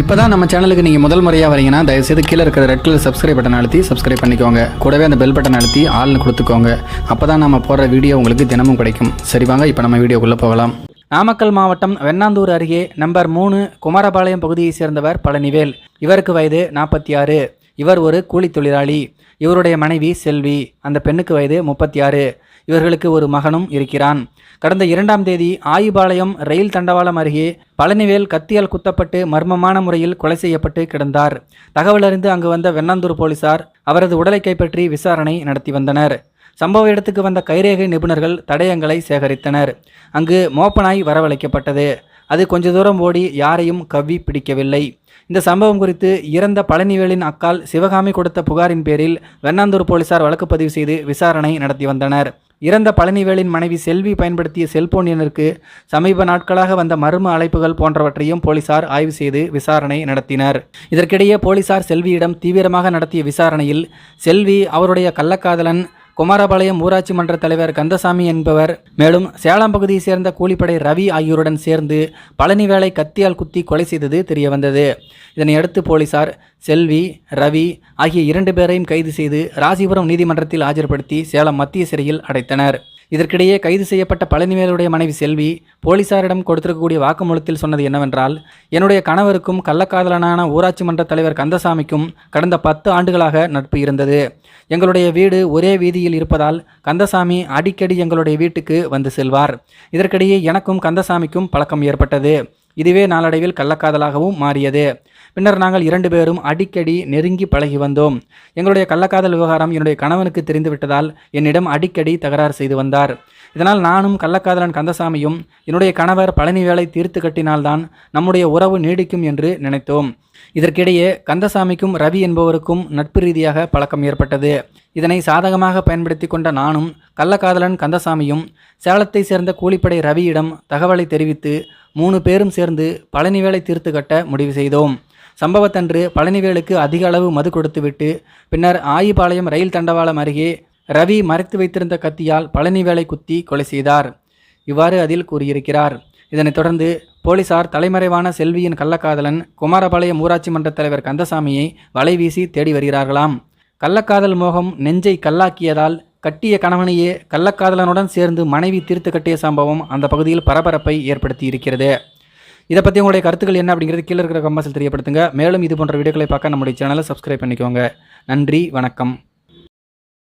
இப்போ தான் நம்ம சேனலுக்கு நீங்கள் முதல் முறையாக வரீங்கன்னா தயவுசெய்து கீழே இருக்கிற ரெட் கலர் சப்ஸ்கிரைப் பட்டன் அழுத்தி சப்ஸ்கிரைப் பண்ணிக்கோங்க. கூடவே அந்த பெல் பட்டன் அழுத்தி ஆள்னு கொடுத்துக்கோங்க. அப்போ தான் நம்ம போடுற வீடியோ உங்களுக்கு தினமும் கிடைக்கும். சரி வாங்க இப்போ நம்ம வீடியோக்குள்ளே போகலாம். நாமக்கல் மாவட்டம் வெண்ணாந்தூர் அருகே நம்பர் மூணு குமாரபாளையம் பகுதியைச் சேர்ந்தவர் பழனிவேல். இவருக்கு வயது நாற்பத்தி ஆறு. இவர் ஒரு கூலி தொழிலாளி. இவருடைய மனைவி செல்வி. அந்த பெண்ணுக்கு வயது முப்பத்தி ஆறு. இவர்களுக்கு ஒரு மகனும் இருக்கிறான். கடந்த இரண்டாம் தேதி ஆயுபாளையம் ரயில் தண்டவாளம் அருகே பழனிவேல் கத்தியால் குத்தப்பட்டு மர்மமான முறையில் கொலை செய்யப்பட்டு கிடந்தார். தகவல் அறிந்து அங்கு வந்த வெண்ணாந்தூர் போலீசார் அவரது உடலை கைப்பற்றி விசாரணை நடத்தி வந்தனர். சம்பவ இடத்துக்கு வந்த கைரேகை நிபுணர்கள் தடயங்களை சேகரித்தனர். அங்கு மோப்பனாய் வரவழைக்கப்பட்டது. அது கொஞ்ச தூரம் ஓடி யாரையும் கவ்வி பிடிக்கவில்லை. இந்த சம்பவம் குறித்து இறந்த பழனிவேலின் அக்கால் சிவகாமி கொடுத்த புகாரின் பேரில் வெண்ணாந்தூர் போலீசார் வழக்கு பதிவு செய்து விசாரணை நடத்தி வந்தனர். இறந்த பழனிவேலின் மனைவி செல்வி பயன்படுத்திய செல்போன் எண்ணிற்கு சமீப நாட்களாக வந்த மர்ம அழைப்புகள் போன்றவற்றையும் போலீசார் ஆய்வு செய்து விசாரணை நடத்தினர். இதற்கிடையே போலீசார் செல்வியிடம் தீவிரமாக நடத்திய விசாரணையில் செல்வி அவருடைய கள்ளக்காதலன் குமாரபாளையம் ஊராட்சி மன்ற தலைவர் கந்தசாமி என்பவர் மேலும் சேலம் பகுதியை சேர்ந்த கூலிப்படை ரவி ஆகியோருடன் சேர்ந்து பழனி வேலை கத்தியால் குத்தி கொலை செய்தது தெரியவந்தது. இதனையடுத்து போலீசார் செல்வி ரவி ஆகிய இரண்டு பேரையும் கைது செய்து ராசிபுரம் நீதிமன்றத்தில் ஆஜர்படுத்தி சேலம் மத்திய சிறையில் அடைத்தனர். இதற்கிடையே கைது செய்யப்பட்ட பழனிவேலுடைய மனைவி செல்வி போலீசாரிடம் கொடுத்திருக்கக்கூடிய வாக்குமூலத்தில் சொன்னது என்னவென்றால் என்னுடைய கணவருக்கும் கள்ளக்காதலனான ஊராட்சி மன்ற தலைவர் கந்தசாமிக்கும் கடந்த பத்து ஆண்டுகளாக நட்பு இருந்தது. எங்களுடைய வீடு ஒரே வீதியில் இருப்பதால் கந்தசாமி அடிக்கடி எங்களுடைய வீட்டுக்கு வந்து செல்வார். இதற்கிடையே எனக்கும் கந்தசாமிக்கும் பழக்கம் ஏற்பட்டது. இதுவே நாளடைவில் கள்ளக்காதலாகவும் மாறியது. பின்னர் நாங்கள் இரண்டு பேரும் அடிக்கடி நெருங்கி பழகி வந்தோம். எங்களுடைய கள்ளக்காதல் விவகாரம் என்னுடைய கணவனுக்கு தெரிந்துவிட்டதால் என்னிடம் அடிக்கடி தகராறு செய்து வந்தார். இதனால் நானும் கள்ளக்காதலன் கந்தசாமியும் என்னுடைய கணவர் பழனி வேலை தீர்த்து கட்டினால்தான் நம்முடைய உறவு நீடிக்கும் என்று நினைத்தோம். இதற்கிடையே கந்தசாமிக்கும் ரவி என்பவருக்கும் நட்பு ரீதியாக பழக்கம் ஏற்பட்டது. இதனை சாதகமாக பயன்படுத்தி கொண்ட நானும் கள்ளக்காதலன் கந்தசாமியும் சேலத்தை சேர்ந்த கூலிப்படை ரவியிடம் தகவலை தெரிவித்து மூணு பேரும் சேர்ந்து பழனிவேலை தீர்த்து கட்ட முடிவு செய்தோம். சம்பவத்தன்று பழனிவேலுக்கு அதிக அளவு மது கொடுத்துவிட்டு பின்னர் ஆயிபாளையம் ரயில் தண்டவாளம் அருகே ரவி மறைத்து வைத்திருந்த கத்தியால் பழனிவேலை குத்தி கொலை செய்தார். இவ்வாறு அதில் கூறியிருக்கிறார். இதனைத் தொடர்ந்து போலீசார் தலைமறைவான செல்வியின் கள்ளக்காதலன் குமாரபாளையம் ஊராட்சி மன்ற தலைவர் கந்தசாமியை வலைவீசி தேடி வருகிறார்களாம். கள்ளக்காதல் மோகம் நெஞ்சை கல்லாக்கியதால் கட்டிய கணவனையே கள்ளக்காதலனுடன் சேர்ந்து மனைவி தீர்த்து கட்டிய சம்பவம் அந்த பகுதியில் பரபரப்பை ஏற்படுத்தி இருக்கிறது. இதை பற்றி உங்களுடைய கருத்துக்கள் என்ன அப்படிங்கிறது கீழே இருக்கிற கம்பாசில் தெரியப்படுத்துங்க. மேலும் இது போன்ற வீடியோக்களை பார்க்க நம்முடைய சேனலை சப்ஸ்கிரைப் பண்ணிக்கோங்க. நன்றி வணக்கம்.